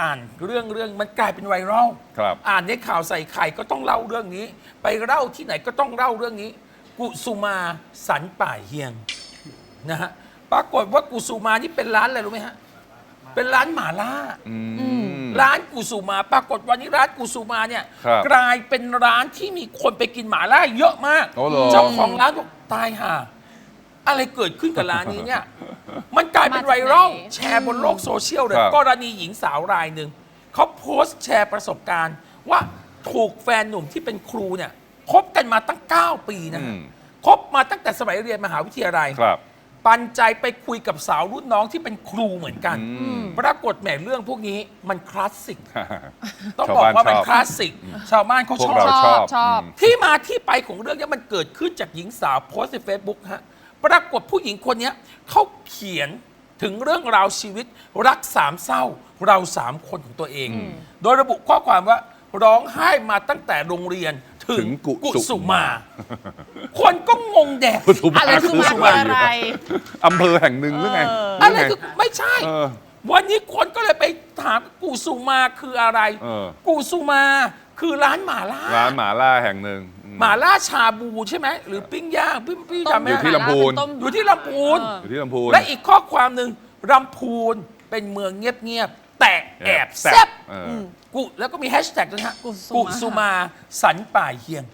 อ่านเรื่องเรื่องมันกลายเป็นไวรัลครับ อ่านในข่าวใส่ไข่ก็ต้องเล่าเรื่องนี้ ไปเล่าที่ไหนก็ต้องเล่าเรื่องนี้ กุสุมาสันป่ายเฮียงนะฮะปรากฏว่ากุสุมานี่เป็นร้านอะไรรู้ไหมฮะเป็นร้านหมาล่า อืม ร้านกุสุมา ปรากฏวันนี้ร้านกุสุมาเนี่ย ครับกลายเป็นร้านที่มีคนไปกินหมาล่าเยอะมาก โอ้เหรอเจ้าของร้านบอกตายห่าอะไรเกิดขึ้นกับร้านนี้เนี่ย มันกลายเป็นไวรัลมาจากไหนแชร์บนโลกโซเชียลเลยครับ กรณีหญิงสาวรายหนึ่งเขาโพสต์แชร์ประสบการณ์ ว่าถูกแฟนหนุ่มที่เป็นครูเนี่ยคบกันมาตั้ง 9 ปีนะอืฮะมคบมาตั้งแต่สมัยเรียนมหาวิทยาลัย ครับปันใจไปคุยกับสาวรุ่นน้องที่เป็นครูเหมือนกัน อืม ปรากฏแหมเรื่องพวกนี้มันคลาสสิก ต้องชาวบอกบ้านว่ามันชอบคลาสสิก ชาวบ้านเขาพวชกอบ เราชอบชอบมที่มาที่ไปของเรื่องนี้มันเกิดขึ้นจากหญิงสาวโพสต์ใน Facebook ฮะ ปรากฏผู้หญิงคนเนี้ยเขาเขียนถึงเรื่องราวชีวิตรักสามเศร้า เราสามคนของตัวเอง โดยระบุข้อความว่าร้องไห้มาตั้งแต่โรงเรียนถึถึงงกุกุสุสุมามา คนก็งงแดกกุสุมาอะไรคือกุมาสุคือมาอะไรอำเภอแห่งหนึ่งหรือไงเออหอะไรไงคือไม่ใช่เออวันนี้คนก็เลยไปถามกุสุมาคืออะไรเออกุสุมา คือร้านหมาล่าร้านหมาล่าแห่งหนึ่งอืมหมาล่าชาบูใช่ไหมหรือปิ้งย่างพี่พี่จำไม่อยู่ที่ได้ลำพูนต้ม อยู่ที่ลำพูน เออ อยู่ที่ลำพูนและอีกข้อความหนึ่งลำพูนเป็นเมืองเงียบๆแต่แอบแซบเอออกุแล้วก็มีแฮชแท็กด้วยนะฮะกุสุมากุสุมาสันป่าเฮียง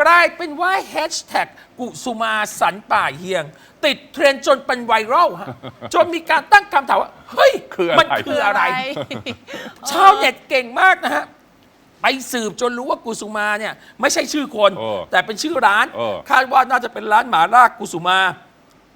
กลายเป็นว่าแฮชแท็กกุสุมาสันป่าเฮียง ติดเทรนด์จนเป็นไวรัลฮะจนมีการตั้งคำถามว่า เฮ้ย คืออะไร มันคืออะไร ชาวเน็ตเก่งมากนะฮะ ไปสืบจนรู้ว่ากุสุมาเนี่ยไม่ใช่ชื่อคนเออแต่เป็นชื่อร้านเออคาดว่าน่าจะเป็นร้านหมาล่ากุสุมา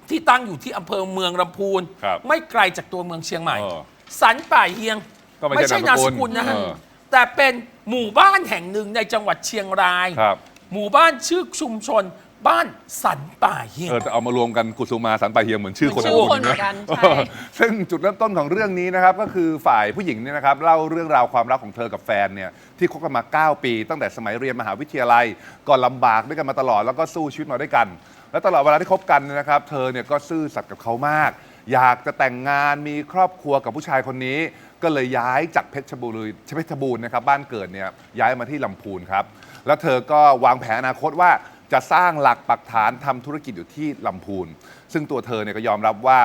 ที่ตั้งอยู่ที่อำเภอเมืองลำพูน ครับไม่ไกลจากตัวเมืองเชียงใหม่ เออสันป่าเฮียงก็ไม่ใช่นามสนามสกุกุลลนะฮะเออ แต่เป็นหมู่บ้านแห่งหนึ่งในจังหวัดเชียงราย ครับ หมู่บ้านชื่อชุมชน บ้านสันป่าเฮียง เออแต่เอามารวมกันกุสุมาสันปาเฮียงเหมือนชื่อคนเหมือนชื่อละคนเหมือนกันใช่เออซึ่งจุดเริ่มต้นของเรื่องนี้นะครับก็คือฝ่ายผู้หญิงเนี่ยนะครับเล่าเรื่องราวความรักของเธอกับแฟนเนี่ยที่คบกันมา 9 ปี ตั้งแต่สมัยเรียนมหาวิทยาลัยก็ลำบากด้วยกันมาตลอดแล้วก็สู้ชีวิตมาด้วยกัน และตลอดเวลาที่คบกันเนยนะครับ เธอเนี่ยก็ซื่อสัตย์กับเขามาก อยากจะแต่งงานมีครอบครัวกับผู้ชายคนนี้ ก็เลยย้ายจากเพชรบุรีเพชรบูรณ์นะครับบ้านเกิดเนี่ยย้ายมาที่ลำพูนครับแล้วเธอก็วางแผนอนาคตว่า จะสร้างหลักปักฐานทำธุรกิจอยู่ที่ลำพูน ซึ่งตัวเธอเนี่ยก็ยอมรับว่า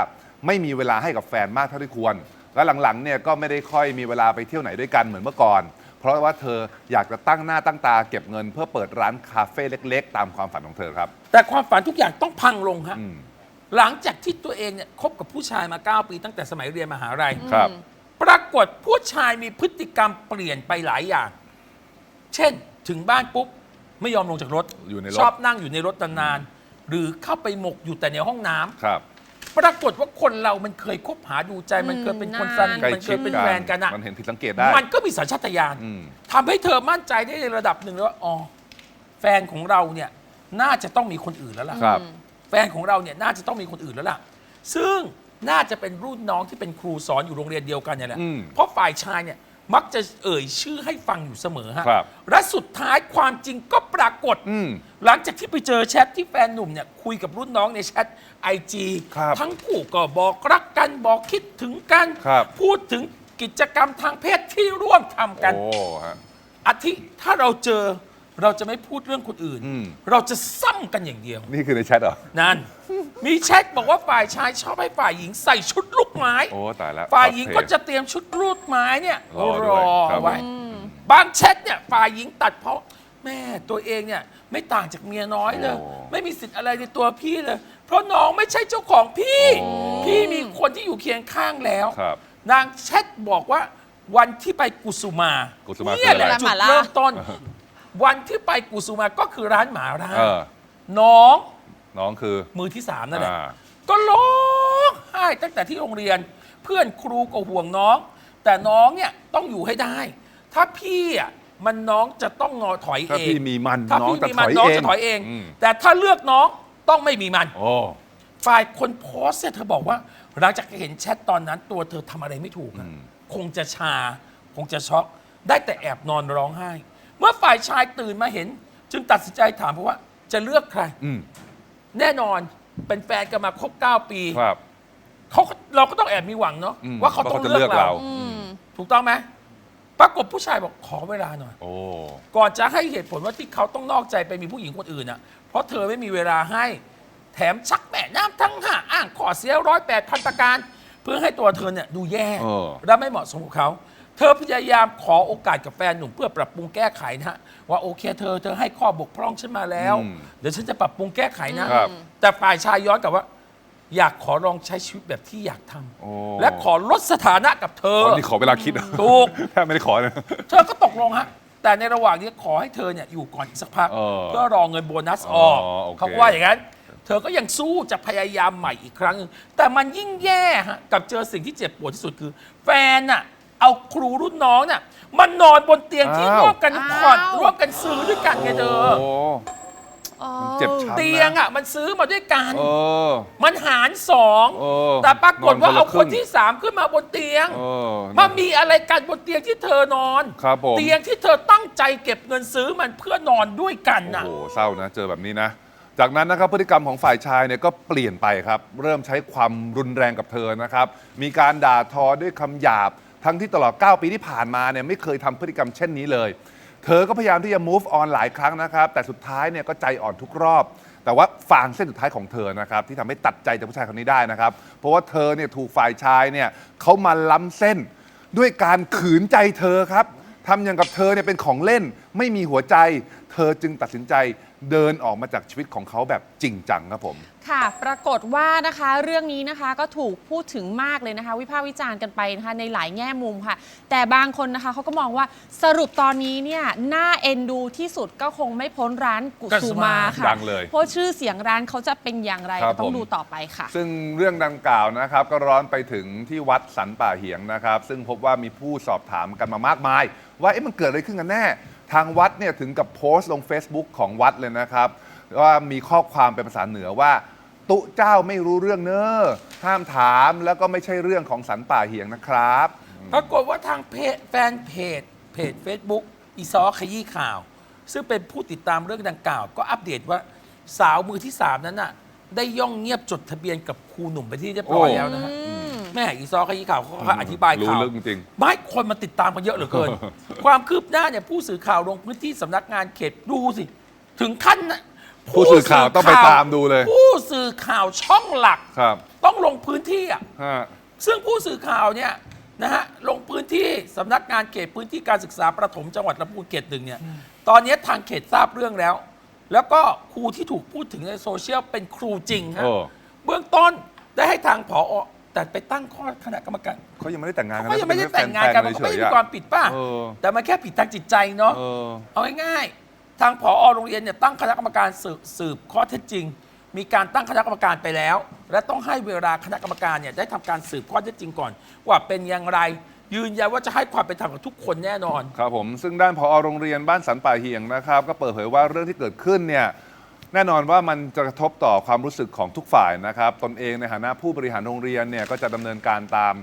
ไม่มีเวลาให้กับแฟนมากเท่าที่ควร และหลังๆเนี่ยก็ไม่ได้ค่อยมีเวลาไปเที่ยวไหนด้วยกันเหมือนเมื่อก่อน เพราะว่าเธออยากจะตั้งหน้าตั้งตาเก็บเงิน เพื่อเปิดร้านคาเฟ่เล็ก ๆ ตามความฝันของเธอครับ แต่ความฝันทุกอย่างต้องพังลงฮะ อืม หลังจากที่ตัวเองเนี่ยคบกับผู้ชายมา 9 ปีตั้งแต่สมัยเรียนมหาลัย ครับ ปรากฏผู้ชายมีพฤติกรรมเปลี่ยนไปหลายอย่าง เช่น ถึงบ้านปุ๊บ ไม่ยอมลงจากรถอยู่ในรถ ชอบนั่งอยู่ในรถนานๆหรือเข้าไปหมกอยู่แต่ในห้องน้ำครับ ปรากฏว่าคนเรามันเคยคบหาดูใจมันเคยเป็นคนสนิทใกล้มันเคชิดยเป็นกันแฟนกันอะ มันเห็นผิดสังเกตได้ มันก็มีสัญชาตญาณอืม ทำให้เธอมั่นใจได้ในระดับหนึ่งเลยว่าอ๋อแฟนของเราเนี่ยน่าจะต้องมีคนอื่นแล้วล่ะครับ แฟนของเราเนี่ยน่าจะต้องมีคนอื่นแล้วล่ะ ซึ่งน่าจะเป็นรุ่นน้องที่เป็นครูสอนอยู่โรงเรียนเดียวกันเนี่ยแหละอืมเพราะฝ่ายชายเนี่ยมักจะเอ่ยชื่อให้ฟังอยู่เสมอฮะครับ และสุดท้ายความจริงก็ป รากฏ อืม หลังจากที่ไปเจอแชทที่แฟนหนุ่มเนี่ยคุยกับรุ่นน้องในแชทไอจีครับทั้งคู่ก็บอกรักกันบอกคิดถึงกัน ครับ พูดถึงกิจกรรมทางเพศที่ร่วมทำกัน โอ้ฮะ อาทิถ้าเราเจอเราจะไม่พูดเรื่องคนอื่น อืม เราจะซ้ำกันอย่างเดียว นี่คือในแชทเหรอ นั่น มีแชทบอกว่าฝ่ายชายชอบให้ฝ่ายหญิงใส่ชุดลูกไม้ โอ้ตายแล้วฝ่ายหญิงก็โอเคจะเตรียมชุดลูกไม้เนี่ยรอด้วยครับ ไว้ บางแชทเนี่ยฝ่ายหญิงตัดเพราะ แม่ตัวเองเนี่ยไม่ต่างจากเมียน้อยเลยโอ้ ไม่มีสิทธิ์อะไรในตัวพี่เลย เพราะน้องไม่ใช่เจ้าของพี่โอ้พี่มีคนที่อยู่เคียงข้างแล้ว ครับ นางแชทบอกว่าวันที่ไปกุสุมากุสุมาเนี่ยแหละคืออะไรจุดเริ่มต้น วันที่ไปกุสุมาก็คือร้านหมาล่าเออน้องน้องคือมือที่สามนั่นแหละอ่าก็ร้องไห้ตั้งแต่ที่โรงเรียน เพื่อนครูก็ห่วงน้อง แต่น้องเนี่ยต้องอยู่ให้ได้ ถ้าพี่อะ มันน้องจะต้องงอถอยถ้าเองพี่มีมันถ้าน้องพี่จะมีถมันอยน้องเองจะถอยเอง มแต่ถ้าเลือกน้องต้องไม่มีมัน โอ้ ฝ่ายคนโพสต์เนี่ยเธอบอกว่า หลังจากเห็นแชทตอนนั้นตัวเธอทำอะไรไม่ถูกอะอืม คงจะชา คงจะช็อก ได้แต่แอบนอนร้องไห้ เมื่อฝ่ายชายตื่นมาเห็น จึงตัดสินใจถามเพราะว่า จะเลือกใคร อืมแน่นอนเป็นแฟนกันมาครบ 9 ปีครับ เขาก็เราก็ต้องแอบมีหวังเนาะอืมว่าเขาต้องว่าเขาจะเลือกเลือกเราเราอืมถูถูกต้องไหม ปรากฏผู้ชายบอกขอเวลาหน่อย โอ้ ก่อนจะให้เหตุผลว่าที่เขาต้องนอกใจไปมีผู้หญิงคนอื่นอะ เพราะเธอไม่มีเวลาให้ แถมชักแม่น้ำทั้งห้าอ้างขอเสียร้อยแปดพันประการ เพื่อให้ตัวเธอเนี่ยดูแย่ เออ และไม่เหมาะสมกับเขา เธอพยายามขอโอกาสกับแฟนหนุ่มเพื่อปรับปรุงแก้ไขนะฮะว่าโอเคเธอเธอให้ข้อบกพร่องฉันมาแล้ว อืมเดี๋ยวฉันจะปรับปรุงแก้ไขนะ ครับ แต่ฝ่ายชายย้อนกลับว่า อยากขอลองใช้ชีวิตแบบที่อยากทำโอ้ และขอลดสถานะกับเธออ๋อนี่ขอเวลาคิดถูก แทบไม่ได้ขอเลย เธอก็ตกลงฮะ แต่ในระหว่างนี้ขอให้เธอเนี่ยอยู่ก่อนอีกสักพักเออเพื่อรอเงินโบนัสออกอ๋อโอเค เขาก็ว่าอย่างนั้น เธอก็ยังสู้จะพยายามใหม่อีกครั้งหนึงแต่มันยิ่งแย่ฮะกับเจอสิ่งที่เจ็บปวดที่สุดคือ แฟนน่ะเอาครูรุ่นน้องน่ะมันนอนบนเตียงที่อ้าวร่วมกันผ่อนอ้าวร่วมกันซื้อด้วยกันไงเธอ โอ้ อ๋อเจ็บช้ำเตียงอะมันซื้อมาด้วยกัน เออ มันหารสองเออแต่ปรากฏว่าอนเอาละคนที่สามขึ้นมาบนเตียง เออมามีอะไรกันบนเตียงที่เธอนอน ครับผม เตียงที่เธอตั้งใจเก็บเงินซื้อมันเพื่อนอนด้วยกันโอ้น่ะโหเศร้านะ เจอแบบนี้นะ จากนั้นนะครับพฤติกรรมของฝ่ายชายเนี่ยก็เปลี่ยนไปครับ เริ่มใช้ความรุนแรงกับเธอนะครับ มีการด่าทอด้วยคำหยาบ ทั้งที่ตลอด 9 ปีที่ผ่านมาเนี่ยไม่เคยทำพฤติกรรมเช่นนี้เลย เธอก็พยายามที่จะ move on หลายครั้งนะครับ แต่สุดท้ายเนี่ยก็ใจอ่อนทุกรอบ แต่ว่าฟางเส้นสุดท้ายของเธอนะครับที่ทำให้ตัดใจจากผู้ชายคนนี้ได้นะครับ เพราะว่าเธอเนี่ยถูกฝ่ายชายเนี่ยเขามาล้ำเส้น ด้วยการขืนใจเธอครับทำอย่างกับเธอเนี่ยเป็นของเล่น ไม่มีหัวใจ เธอจึงตัดสินใจเดินออกมาจากชีวิตของเขาแบบจริงจังครับผม ค่ะ ปรากฏว่านะคะเรื่องนี้นะคะก็ถูกพูดถึงมากเลยนะคะ วิพากษ์วิจารณ์กันไปนะคะในหลายแง่มุมค่ะ แต่บางคนนะคะเขาก็มองว่าสรุปตอนนี้เนี่ยน่าเอ็นดูที่สุดก็คงไม่พ้นร้านกุกุสุสุมามาค่ะดังเลย เพราะชื่อเสียงร้านเขาจะเป็นอย่างไรครับก็ต้อผงม ดูต่อไปค่ะ ซึ่งเรื่องดังกล่าวนะครับ ก็ร้อนไปถึงที่วัดสันป่าเหียงนะครับ ซึ่งพบว่ามีผู้สอบถามกันมามากมาย ว่าเอ๊ะมันเกิดอะไรขึ้นกันแน่ ทางวัดเนี่ยถึงกับโพสต์ลง Facebook ของวัดเลยนะครับ ว่ามีข้อความเป็นภาษาเหนือว่า ตุเจ้าไม่รู้เรื่องเนอ้อห้ามถามแล้วก็ไม่ใช่เรื่องของสันป่าเหียงนะครับ ปรากฏว่าทางเพจแฟนเพจเพจ Facebook อีซอขยี้ข่าว ซึ่งเป็นผู้ติดตามเรื่องดังกล่าว ก็อัปเดตว่าสาวมือที่ 3 นั้นน่ะ ได้ย่องเงียบจดทะเบียนกับครูหนุ่มไปที่เรียบร้อยโอ้แล้วนะฮะแม่อีซอขยี้ข่าวเขาก็อธิบายรู้ข่าวเรื่องจริง ไม่คนมาติดตามกันเยอะเหลือเกิน ความคืบหน้าเนี่ยผู้สื่อข่าวลงพื้นที่สำนักงานเขตดูสิ ถึงขั้นนะ ผู้สื่อข่าวต้องไปตามดูเลย ผู้สื่อข่าวช่องหลัก ครับต้องลงพื้นที่อะ ฮะ ซึ่งผู้สื่อข่าวเนี่ยนะฮะลงพื้นที่สำนักงานเขตพื้นที่การศึกษาประถมจังหวัดลำพูนเขตหนึ่งเนี่ยตอนนี้ทางเขตทราบเรื่องแล้ว แล้วก็ครูที่ถูกพูดถึงในโซเชียลเป็นครูจริงฮะโอ้ เบื้องต้นได้ให้ทางผอแต่ไปตั้งข้อคณะกรรมการเขายังไม่ได้แต่งงานกันเขานะยังไม่ได้แต่งงานกันมันก็ไม่ได้มีความผิดป่ะเออแต่มันแค่ผิดทางจิตใจเนาะเออเอาง่ายๆ ทางผอโรงเรียนเนี่ยตั้งคณะกรรมการสืบสืบข้อเท็จจริง มีการตั้งคณะกรรมการไปแล้ว และต้องให้เวลาคณะกรรมการเนี่ยได้ทำการสืบข้อเท็จจริงก่อน ว่าเป็นอย่างไร ยืนยันว่าจะให้ความเป็นธรรมกับทุกคนแน่นอน ครับผมซึ่งด้านผอโรงเรียนบ้านสันป่าเฮียงนะครับ ก็เปิดเผยว่าเรื่องที่เกิดขึ้นเนี่ยแน่นอนว่ามันจะกระทบต่อความรู้สึกของทุกฝ่ายนะครับตนเองในฐานะผู้บริหารโรงเรียนเนี่ยก็จะดำเนินการตาม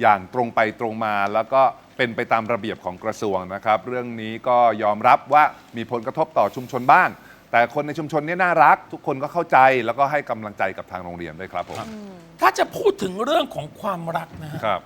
อย่างตรงไปตรงมา แล้วก็ เป็นไปตามระเบียบของกระทรวงนะครับ เรื่องนี้ก็ยอมรับว่ามีผลกระทบต่อชุมชนบ้าง แต่คนในชุมชนเนี่ยน่ารัก ทุกคนก็เข้าใจแล้วก็ให้กำลังใจกับทางโรงเรียนด้วยครับผมถ้าจะพูดถึงเรื่องของความรักนะฮะ ครับ